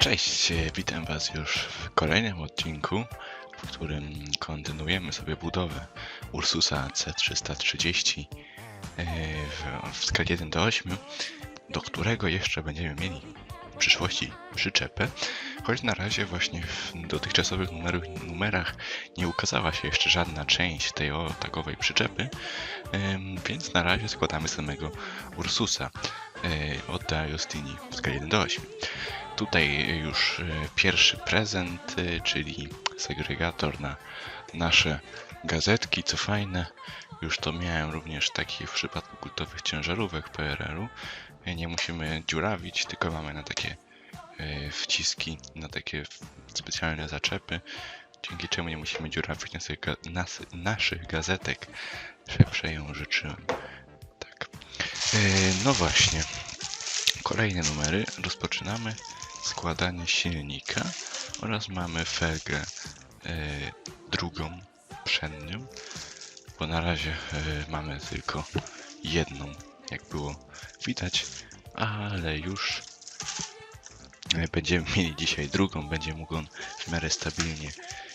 Cześć, witam Was już w kolejnym odcinku, w którym kontynuujemy sobie budowę Ursusa C330 e, w, skali 1 do 8, do którego jeszcze będziemy mieli w przyszłości przyczepę, choć na razie właśnie w dotychczasowych numerach, numerach nie ukazała się jeszcze żadna część tej o takowej przyczepy, więc na razie składamy samego Ursusa e, od De Agostini w skali 1 do 8. Tutaj już e, pierwszy prezent, e, czyli segregator na nasze gazetki, co fajne. Już to miałem również taki w przypadku kultowych ciężarówek PRL-u. Nie musimy dziurawić, tylko mamy na takie wciski, na takie specjalne zaczepy, dzięki czemu nie musimy dziurawić naszych, ga- nas, naszych gazetek. Przeprzeją życzyłem. E, No właśnie. Kolejne numery. Rozpoczynamy składanie silnika oraz mamy felgę e, drugą przednią, bo na razie e, mamy tylko jedną, jak było widać, ale już będziemy mieli dzisiaj drugą, będzie mógł on w miarę stabilnie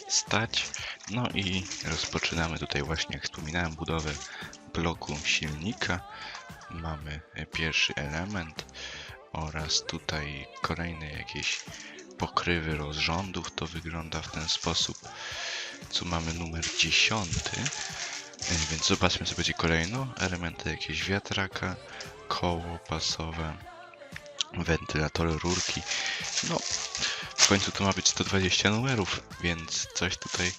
stać. No i rozpoczynamy tutaj właśnie, jak wspominałem, budowę bloku silnika. Mamy pierwszy element oraz tutaj kolejne jakieś pokrywy rozrządów. To wygląda w ten sposób. Tu mamy numer 10. E, Więc zobaczmy co będzie kolejno. Elementy jakieś wiatraka, koło pasowe, wentylatory, rurki. No, w końcu to ma być 120 numerów, więc coś tutaj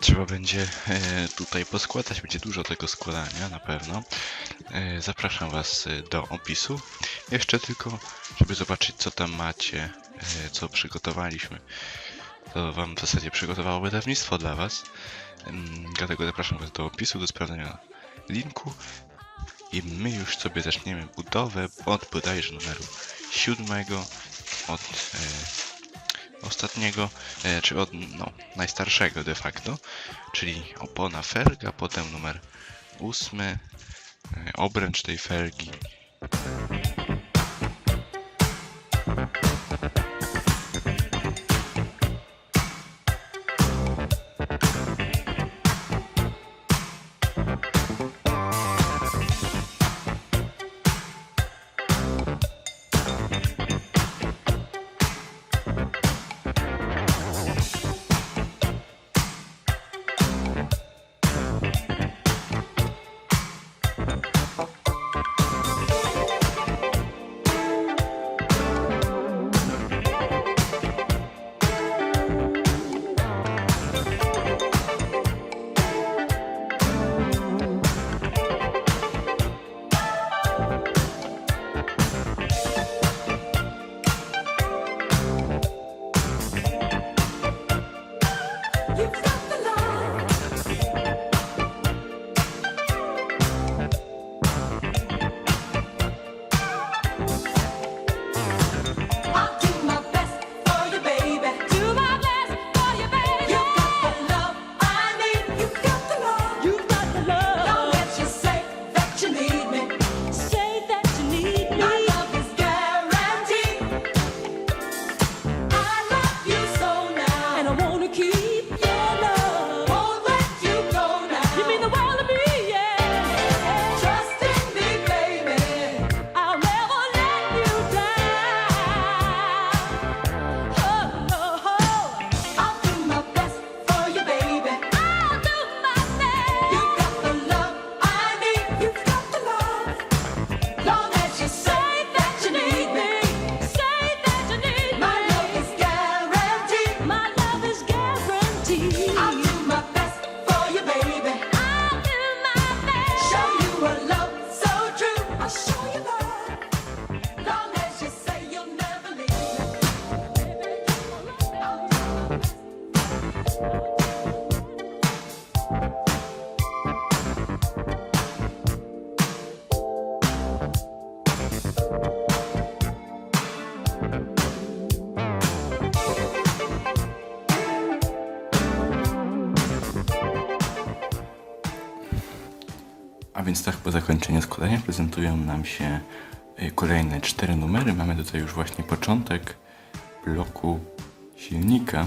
trzeba będzie e, tutaj poskładać. Będzie dużo tego składania na pewno. E, Zapraszam Was e, do opisu. Jeszcze tylko, żeby zobaczyć, co tam macie, co przygotowaliśmy. To Wam w zasadzie przygotowało wydawnictwo dla Was. Ym, Dlatego zapraszam Was do opisu, do sprawdzenia linku. I my już sobie zaczniemy budowę od bodajże numeru siódmego, od ostatniego, e, czy od no, najstarszego de facto, czyli opona felga, potem numer ósmy, e, obręcz tej felgi. Więc tak po zakończeniu składania prezentują nam się y, kolejne cztery numery. Mamy tutaj już właśnie początek bloku silnika.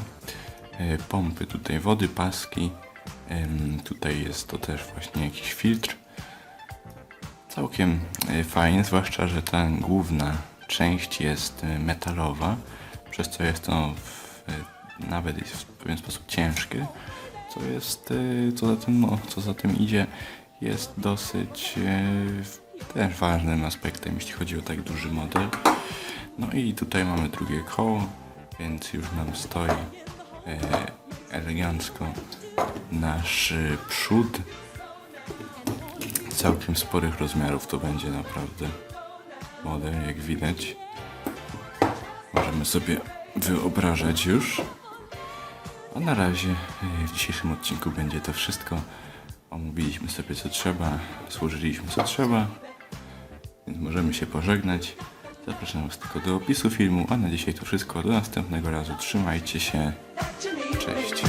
E, Pompy tutaj wody, paski. Tutaj jest to też właśnie jakiś filtr. Całkiem e, fajnie, zwłaszcza, że ta główna część jest e, metalowa, przez co jest to w, e, nawet w pewien sposób ciężkie, co jest, e, co za tym, no, co za tym idzie, jest dosyć e, też ważnym aspektem, jeśli chodzi o tak duży model. No i tutaj mamy drugie koło, więc już nam stoi e, elegancko nasz e, przód całkiem sporych rozmiarów to będzie naprawdę model, jak widać. Możemy sobie wyobrażać już. A na razie w dzisiejszym odcinku będzie to wszystko. Omówiliśmy sobie co trzeba, służyliśmy co trzeba, więc możemy się pożegnać. Zapraszam Was tylko do opisu filmu, a na dzisiaj to wszystko. Do następnego razu. Trzymajcie się. Cześć.